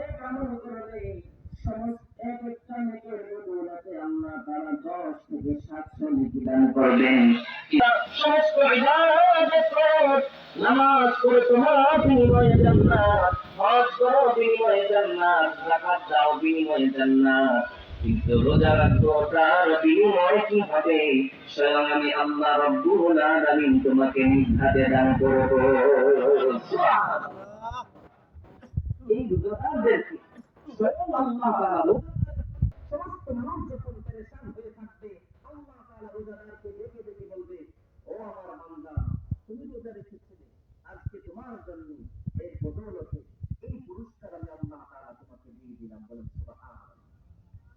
নেক আমল করবে সমস্ত এক একটা নেকের বদৌলতে আল্লাহ তাআলা 10 থেকে 700 নেকি দান করবেন। সমস্ত ইবাদত করো, নামাজ পড়ে তোমার বিনিময়ে জান্নাত হজ কিন্তু রোজা রাখো তার বিনিময় কি হবে? স্বয়ং আমি আল্লাহ তোমাকে নিজ হাতে দান করব এই রোজাদারদেরকে স্বয়ং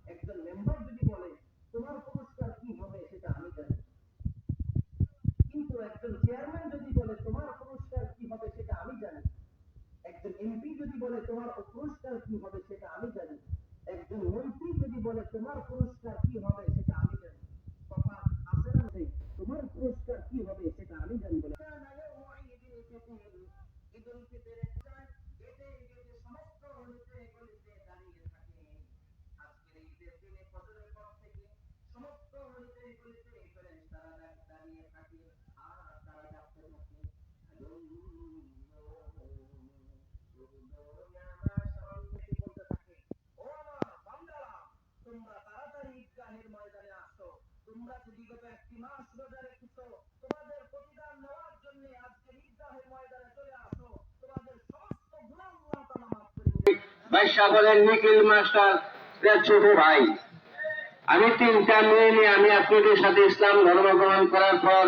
একজন মেম্বার যদি বলে, তোমার পুরস্কার কি হবে সেটা আমি জানি কিন্তু একজন চেয়ারম্যান যদি বলে, তোমার পুরস্কার কি হবে সেটা আমি জানি একজন এমপি যদি বলে, তোমার পুরস্কার কি হবে সেটা আমি জানি বলে, তোমার পুরস্কার কি হবে সেটা আমি জানি তফাৎ আছে না নেই? তোমার পুরস্কার কি হবে সেটা আমি জানি, বলে ঈদুল ফিতরের সময় গেটে গেটে সমস্ত গলিতে গলিতে দাঁড়িয়ে থাকে আজকের ঈদের দিনে ফজরের পর থেকে সমস্ত গলিতে গলিতে ফেরেশতারা দাঁড়িয়ে থাকে আর তারা ডাকতে থাকে ও আমার বান্দারা তোমরা তাড়াতাড়ি ঈদগাহের ময়দানে আসো তোমরা যে বিগত একটি মাস রোজা রেখেছো তোমাদের প্রতিদান নেওয়ার জন্য আজকের ঈদগাহের ময়দানে চলে আসো। তোমাদের সমস্ত গুনাহ আল্লাহ মাফ করে বলেন নিখিল মাস্টার ছোট ভাই, আমি তিনটা মেয়ে নিয়ে আমি আপনাদের সাথে ইসলাম ধর্ম গ্রহণ করার পর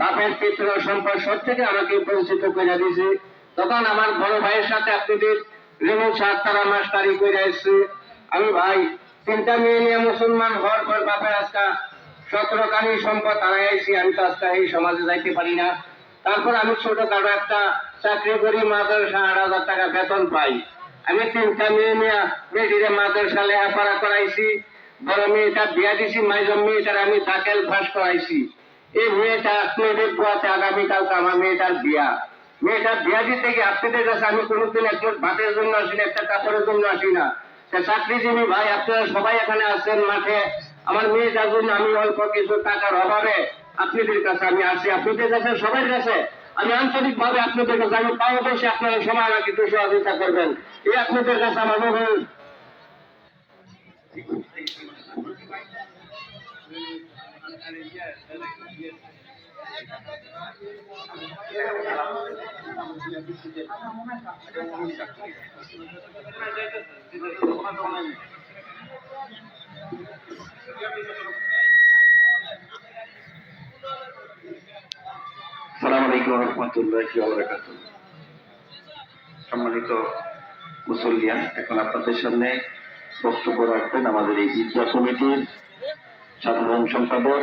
বাপের পিতৃ সম্পদ সব থেকে আমাকে পরিচিত করে দিয়েছে। তখন আমার বড় ভাইয়ের সাথে আপনাদের রেমু সাত তারা মাস্টারি করে এসছে। আমি ভাই, তিনটা মেয়ে নিয়ে মুসলমান হওয়ার পর বাপের আজকা সতেরো কানি সম্পদ হারাইছি আমি তো আজকে এই সমাজে যাইতে পারি না। তারপর আমি ছোটখাটো একটা চাকরি করি, মাদ্রাসা আট হাজার টাকা বেতন পাই। আমি তিনটা মেয়ে নিয়ে বেটিরে মাদ্রাসা লেখাপড়া করাইছি। বড় মেয়েটা বিয়া দিছি মাইজম মেয়েটার আমি দাকেল ফাঁস করাইছি। এই মেয়েটা আপনাদের পোয়াতে আগামীকালকে আমার মেয়েটার বিয়া। মেয়েটার বিয়া দিতে গিয়ে আপনাদের কাছে আমি কোনোদিন একজন ভাতের জন্য আসি না, একটা কাপড়ের জন্য আসি না। চাকরিজীবী ভাই, আপনারা সবাই এখানে আছেন মাঠে। আমার মেয়েটার জন্য আমি অল্প কিছু টাকার অভাবে আপনাদের কাছে আমি আসি। আপনাদের কাছে, সবার কাছে। আমি আন্তরিক ভাবে আপনাদের কাছে আমি পাওয়া বসে আপনারা সবাই আমাকে একটু সহযোগিতা করবেন। এই আপনাদের কাছে আমার অনুরোধ সম্মানিত এখন আপনাদের সামনে বক্তব্য রাখবেন আমাদের এই ঈদগাহ কমিটির সাধারণ সম্পাদক।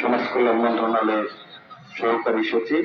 সমাজ কল্যাণ মন্ত্রণালয়ের সহকারী সচিব